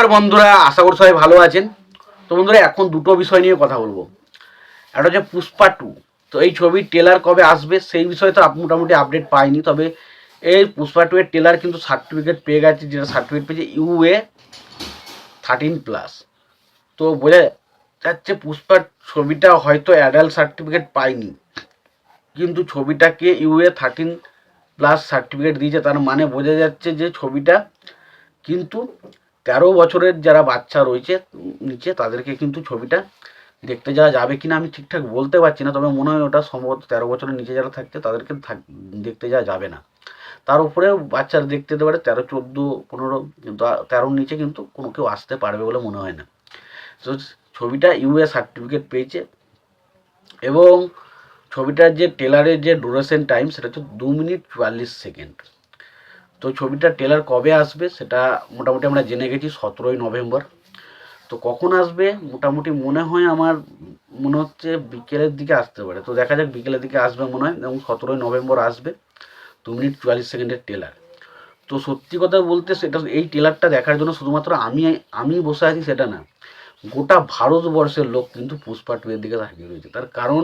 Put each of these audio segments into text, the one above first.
নমস্কার বন্ধুরা, আশা করি সবাই ভালো আছেন। তো বন্ধুরা, এখন দুটো বিষয় নিয়ে কথা বলব। একটা হচ্ছে পুষ্পা টু। তো এই ছবির টেলার কবে আসবে, সেই বিষয়ে তো মোটামুটি আপডেট পাইনি। তবে এই পুষ্পা টু এর টেলার কিন্তু সার্টিফিকেট পেয়ে গেছে, যেটা সার্টিফিকেট পেয়েছে ইউএ থার্টিন প্লাস তো বোঝা যাচ্ছে পুষ্পা ছবিটা হয়তো অ্যাডাল্ট সার্টিফিকেট পাইনি কিন্তু ছবিটাকে ইউএ থার্টিন প্লাস সার্টিফিকেট দিয়েছে, তার মানে বোঝা যাচ্ছে যে ছবিটা কিন্তু তেরো বছরের যারা বাচ্চা রয়েছে, নিচে তাদেরকে কিন্তু ছবিটা দেখতে যাওয়া যাবে কিনা আমি ঠিকঠাক বলতে পারছি না, তবে মনে হয় ওটা সম্ভবত তেরো বছরের নিচে যারা থাকছে তাদেরকে থাক- দেখতে যাওয়া যাবে না। তার উপরে বাচ্চারা দেখতে যেতে পারে তেরো, চোদ্দ, পনেরো তেরোর নিচে কিন্তু কোনো কেউ আসতে পারবে বলে মনে হয় না। তো ছবিটা ইউএ সার্টিফিকেট পেয়েছে এবং ছবিটার যে টেলারের যে ডুরেশন টাইম সেটা হচ্ছে দু মিনিট চুয়াল্লিশ সেকেন্ড। তো ছবিটার টেলার কবে আসবে সেটা মোটামুটি আমরা জেনে গেছি সতেরোই নভেম্বর। তো কখন আসবে মোটামুটি মনে হয় আমার মনে হচ্ছে বিকেলের দিকে আসতে পারে। তো দেখা যাক বিকেলের দিকে আসবে মনে হয় এবং সতেরোই নভেম্বর আসবে দু মিনিট চুয়াল্লিশ সেকেন্ডের টেলার তো সত্যি কথা বলতে সেটা এই টেলারটা দেখার জন্য শুধুমাত্র আমি আমি বসে আছি সেটা না, গোটা ভারতবর্ষের লোক কিন্তু পুষ্পা টু এর দিকে তাকিয়ে রয়েছে। তার কারণ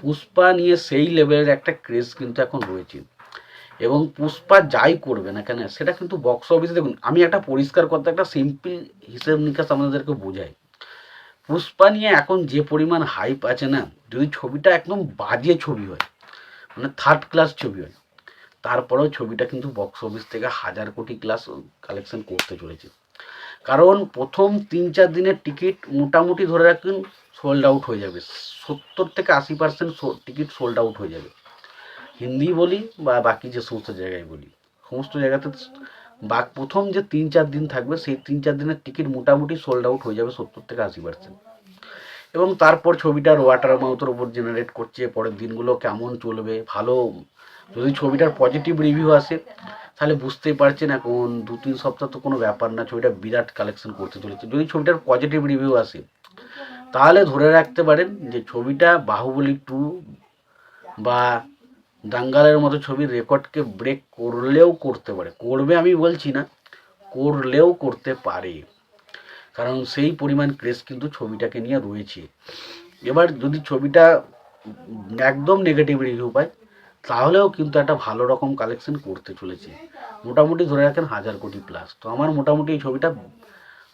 পুষ্পা নিয়ে সেই লেভেলের একটা ক্রেজ কিন্তু এখন রয়েছে। এবং পুষ্পা যাই করবে না কেন, সেটা কিন্তু বক্স অফিসে দেখুন, আমি একটা পরিষ্কার কথা, একটা সিম্পল হিসেব নিকাশ আপনাদেরকে বোঝাই পুষ্পা নিয়ে এখন যে পরিমাণ হাইপ আছে না, যদি ছবিটা একদম বাজে ছবি হয় মানে থার্ড ক্লাস ছবি হয়, তারপরেও ছবিটা কিন্তু বক্স অফিস থেকে হাজার কোটি ক্লাস কালেকশন করতে চলেছে। কারণ প্রথম তিন চার দিনের টিকিট মোটামুটি ধরে রাখুন সোল্ড আউট হয়ে যাবে, সত্তর থেকে আশি পার্সেন্ট টিকিট সোল্ড আউট হয়ে যাবে। হিন্দি বলি বা বাকি যে সমস্ত জায়গায় বলি। সমস্ত জায়গাতে বাক প্রথম যে তিন চার দিন থাকবে, সেই তিন চার দিনের টিকিট মোটামুটি সোল্ড আউট হয়ে যাবে সত্তর থেকে আশি পার্সেন্ট এবং তারপর ছবিটার ওয়াটার মাউথের উপর জেনারেট করছে, পরের দিনগুলো কেমন চলবে, ভালো। যদি ছবিটার পজিটিভ রিভিউ আসে, তাহলে বুঝতেই পারছেন এখন দু তিন সপ্তাহ তো কোনো ব্যাপার না, ছবিটা বিরাট কালেকশন করতে চলেছে। যদি ছবিটার পজিটিভ রিভিউ আসে, তাহলে ধরে রাখতে পারেন যে ছবিটা বাহুবলী টু বা দাঙ্গালের মতো ছবির রেকর্ডকে ব্রেক করলেও করতে পারে। করবে আমি বলছি না, করলেও করতে পারে। কারণ সেই পরিমাণ ক্রেজ কিন্তু ছবিটাকে নিয়ে রয়েছে। এবার যদি ছবিটা একদম নেগেটিভ রিভিউ পায়, তাহলেও কিন্তু একটা ভালো রকম কালেকশন করতে চলেছে। মোটামুটি ধরে রাখেন হাজার কোটি প্লাস তো আমার মোটামুটি এই ছবিটা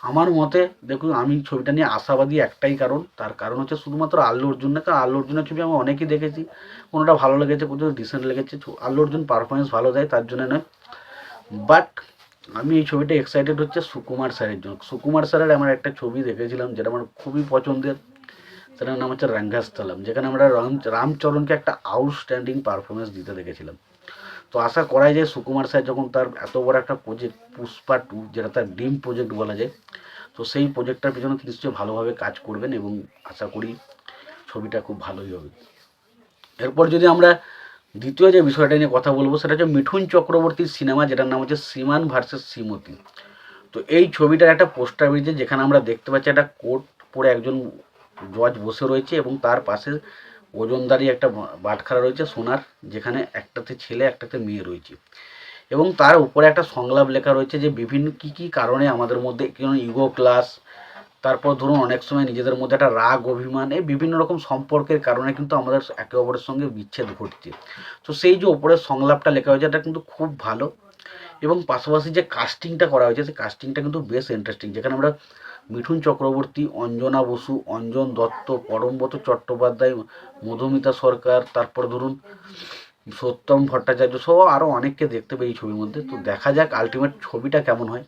আমার মতে, দেখুন, আমি ছবিটা নিয়ে আশাবাদী একটাই কারণ। তার কারণ হচ্ছে শুধুমাত্র আল্লু অর্জুন না, কারণ আল্লু অর্জুনের ছবি আমি অনেকেই দেখেছি। কোনোটা ভালো লেগেছে, কোনোটা ডিসেন্ট লেগেছে। আল্লু অর্জুন পারফরমেন্স ভালো দেয়, তার জন্য নয়। বাট আমি এই ছবিটা এক্সাইটেড হচ্ছে সুকুমার স্যারের জন্য। সুকুমার স্যারের আমার একটা ছবি দেখেছিলাম, যেটা আমার খুবই পছন্দের। সেটার নাম হচ্ছে রাঙ্গাস্থলম, যেখানে আমরা রাম, রামচরণকে একটা আউটস্ট্যান্ডিং পারফরমেন্স দিতে দেখেছিলাম। তো আশা করাই যায় সুকুমার স্যার যখন তার এত বড় একটা প্রজেক্ট পুষ্পা টু যেটা তার ড্রিম প্রজেক্ট বলা যায়, তো সেই প্রজেক্টটার পিছনে নিশ্চয়ই ভালোভাবে কাজ করবেন এবং আশা করি ছবিটা খুব ভালোই হবে। এরপর যদি আমরা দ্বিতীয় যে বিষয়টা নিয়ে কথা বলব, সেটা হচ্ছে মিঠুন চক্রবর্তীর সিনেমা, যেটার নাম হচ্ছে সীমান ভার্সেস শ্রীমতী। তো এই ছবিটার একটা পোস্টার বেরিয়েছে, যেখানে আমরা দেখতে পাচ্ছি একটা কোট পরে একজন জজ বসে রয়েছে এবং তার পাশে ওজনদারি একটা বাটখারা রয়েছে সোনার, যেখানে একটাতে ছেলে, একটাতে মেয়ে রয়েছে। এবং তার উপরে একটা সংলাপ লেখা রয়েছে যে বিভিন্ন কি কি কারণে আমাদের মধ্যে কোনো ইগো ক্লাস, তারপর ধরুন অনেক সময় নিজেদের মধ্যে একটা রাগ, অভিমান, এই বিভিন্ন রকম সম্পর্কের কারণে কিন্তু আমাদের একে অপরের সঙ্গে বিচ্ছেদ ঘটছে। তো সেই যে ওপরের সংলাপটা লেখা হয়েছে, এটা কিন্তু খুব ভালো। এবং পাশাপাশি যে কাস্টিংটা করা হয়েছে, সেই কাস্টিংটা কিন্তু বেশ ইন্টারেস্টিং যেখানে আমরা মিঠুন চক্রবর্তী, অঞ্জনা বসু, অঞ্জন দত্ত, পরমব্রত চট্টোপাধ্যায়, মধুমিতা সরকার, তারপর ধরুন সত্যম ভট্টাচার্য সহ আরও অনেককে দেখতে পাই এই ছবির মধ্যে। তো দেখা যাক আলটিমেট ছবিটা কেমন হয়।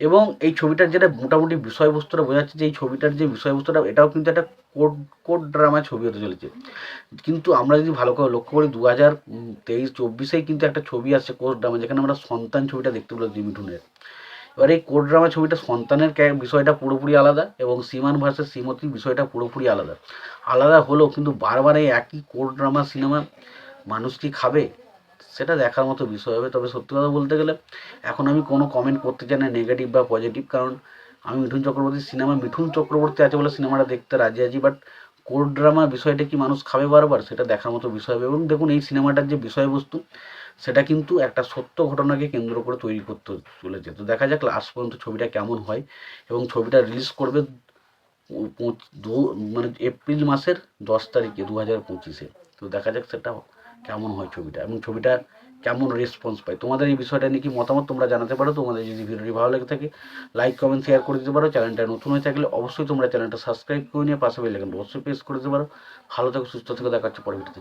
এবং এই ছবিটার যেটা মোটামুটি বিষয়বস্তুটা বোঝাচ্ছে যে এই ছবিটার যে বিষয়বস্তুটা, এটাও কিন্তু একটা কোড কোড ড্রামা ছবি হতে চলেছে। কিন্তু আমরা যদি ভালো করে লক্ষ্য করি দু হাজার তেইশ চব্বিশেই কিন্তু একটা ছবি আসছে কোড ড্রামা, যেখানে আমরা সন্তান ছবিটা দেখতে পেলাম মিঠুনের। এবার এই কোড ড্রামা ছবিটা সন্তানের বিষয়টা পুরোপুরি আলাদা এবং সীমান ভার্সেস শ্রীমতীর বিষয়টা পুরোপুরি আলাদা। আলাদা হলেও কিন্তু বারবার এই একই কোড ড্রামা সিনেমা মানুষ কি খাবে? সেটা দেখার মতো বিষয় হবে। তবে সত্যি কথা বলতে গেলে, এখন আমি কোনো কমেন্ট করতে চাই না নেগেটিভ বা পজিটিভ কারণ আমি মিঠুন চক্রবর্তীর সিনেমা মিঠুন চক্রবর্তী আছে বলে সিনেমাটা দেখতে রাজি আছি বাট কোড ড্রামা বিষয়টা কি মানুষ খাবে বারবার? সেটা দেখার মতো বিষয় হবে। এবং দেখুন, এই সিনেমাটার যে বিষয়বস্তু সেটা কিন্তু একটা সত্য ঘটনাকে কেন্দ্র করে তৈরি করতে চলেছে। তো দেখা যাক লাস্ট পর্যন্ত ছবিটা কেমন হয় এবং ছবিটা রিলিজ করবে মানে এপ্রিল মাসের দশ তারিখে দু হাজার পঁচিশে। তো দেখা যাক সেটা কেমন হয় ছবিটা এবং ছবিটা কেমন রেসপন্স পায়। তোমাদের এই বিষয়টা নিয়ে কি মতামত তোমরা জানাতে পারো? তোমাদের যদি ভিডিওটি ভালো লেগে থাকে লাইক কমেন্ট শেয়ার করে দিতে পারো। চ্যানেলটা নতুন হয়ে থাকলে অবশ্যই তোমরা চ্যানেলটা সাবস্ক্রাইব করে নিয়ে পাশে বেল আইকনটা অবশ্যই প্রেস করে দিতে পারো। ভালো থেকো, সুস্থ থেকো, দেখা হচ্ছে পরে ভিডিওতে